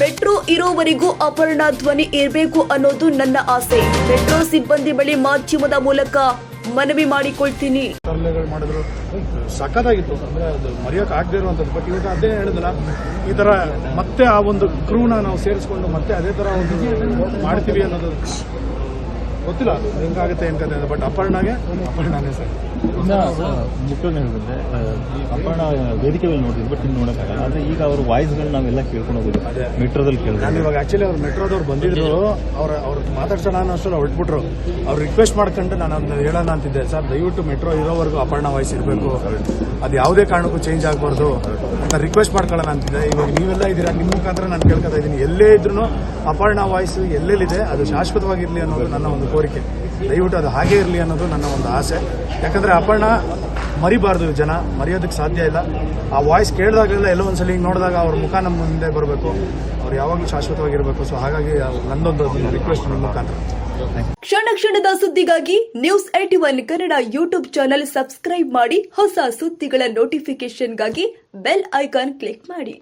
Metro ಇರೋವರೆಗೂ ಅಪರ್ಣ ಧ್ವನಿ ಇರಬೇಕು ಅನ್ನೋದು ನನ್ನ ಆಸೆ. ಮೆಟ್ರೋ ಸಿಬ್ಬಂದಿ ಬಳಿ ಮಾಧ್ಯಮದ ಮೂಲಕ ಮನವಿ ಮಾಡಿಕೊಳ್ತೀನಿ. ತರಲೆಗಳು ಮಾಡಿದ್ರು. ಸಖತ್ತಾಗಿತ್ತು. ಅಂದ್ರೆ ಅದು ಮರೆಯೋಕೆ ಆಗದೆ ಇರುವಂಥದ್ದು. ಬಟ್ ಇವಾಗ ಅದೇ ಹೇಳಿದಲ್ಲ ಈ ತರ ಮತ್ತೆ ಆ ಒಂದು ಕ್ರೂನ ನಾವು ಸೇರಿಸ್ಕೊಂಡು ಮತ್ತೆ ಅದೇ ತರ ಒಂದು ಮಾಡ್ತೀವಿ ಅನ್ನೋದು ಗೊತ್ತಿಲ್ಲ. ಹೆಂಗಾಗುತ್ತೆ ಅಂತ. ಬಟ್ ಅಪರ್ಣಾಗೆ, ಅಪರ್ಣಾನೇ ಸರ್. ಮುಖ್ಯವಾಗಿ ಹೇಳಿದ್ರೆ ಅಪರ್ಣ ವೇದಿಕೆ ಮೇಲೆ ನೋಡಿದ್ರು ಬಟ್ ಇನ್ನು ನೋಡೋಕ್ಕಾಗಲ್ಲ. ಆದ್ರೆ ಈಗ ಅವ್ರ ವಾಯ್ಸ್ಗಳು ನಾವೆಲ್ಲ ಕೇಳ್ಕೊಂಡು ಹೋಗೋದು ಮೆಟ್ರೋದಲ್ಲಿ ಮೆಟ್ರೋದಲ್ಲಿ ನಾನು ಕೇಳಿದ್ರೆ ಇವಾಗ ಆಕ್ಚುಲಿ ಅವ್ರು ಮೆಟ್ರೋದವ್ರು ಬಂದಿದ್ರು ಅವ್ರ ಅವ್ರ ಮಾತಾಡ್ಸೋಣ ಅನ್ನೋ ಅಷ್ಟರಲ್ಲಿ ಹೊರಟ್ಬಿಟ್ರು. ಅವ್ರು ರಿಕ್ವೆಸ್ಟ್ ಮಾಡ್ಕೊಂಡು ನಾನು ಅದನ್ನ ಹೇಳೋಣ ಅಂತಿದ್ದೆ ಸರ್ ದಯವಿಟ್ಟು ಮೆಟ್ರೋ ಇರೋವರೆಗೂ ಅಪರ್ಣ ವಾಯ್ಸ್ ಇರಬೇಕು. ಅದು ಯಾವುದೇ ಕಾರಣಕ್ಕೂ ಚೇಂಜ್ ಆಗಬಾರ್ದು ಅಂತ ರಿಕ್ವೆಸ್ಟ್ ಮಾಡ್ಕೊಳ್ಳೋಣ ಅಂತಿದ್ದೆ. ಇವಾಗ ನೀವೆಲ್ಲ ಇದ್ದೀರಾ ನಿಮ್ಮ ಮುಖಾಂತರ ನಾನು ಕೇಳ್ಕೊತಾ ಇದ್ದೀನಿ. ಎಲ್ಲೇ ಇದ್ರೂ ಅಪರ್ಣ ವಾಯ್ಸ್ ಎಲ್ಲೆಲ್ಲಿದೆ ಅದು ಶಾಶ್ವತವಾಗಿರಲಿ ಅನ್ನೋದು ನನ್ನ ಒಂದು ಕೋರಿಕೆ. ದಯವಿಟ್ಟು ಅದು ಹಾಗೆ ಇರಲಿ ಅನ್ನೋದು ನನ್ನ ಒಂದು ಆಸೆ. ಯಾಕಂದ್ರೆ ಅಪರ್ಣ ಮರಿಬಾರ್ದು ಜನ, ಮರೆಯೋದಕ್ಕೆ ಸಾಧ್ಯ ಇಲ್ಲ. ಆ ವಾಯ್ಸ್ ಕೇಳಿದಾಗಲೆಲ್ಲ ಎಲ್ಲೋ ಒಂದ್ಸಲ ಹಿಂಗೆ ನೋಡಿದಾಗ ಅವ್ರ ಮುಖ ನಮ್ಮ ಮುಂದೆ ಬರಬೇಕು. ಅವ್ರು ಯಾವಾಗಲೂ ಶಾಶ್ವತವಾಗಿರಬೇಕು. ಸೊ ಹಾಗಾಗಿ ನಂದೊಂದು ರಿಕ್ವೆಸ್ಟ್ ನಿಮ್ಮ ಮುಖಾಂತರ. ಕ್ಷಣ ಕ್ಷಣದ ಸುದ್ದಿಗಾಗಿ news eighty one Kannada YouTube channel subscribe ಮಾಡಿ ಹೊಸ ಸುದ್ದಿಗಳ ನೋಟಿಫಿಕೇಶನ್ಗಾಗಿ ಬೆಲ್ ಐಕಾನ್ ಕ್ಲಿಕ್ ಮಾಡಿ.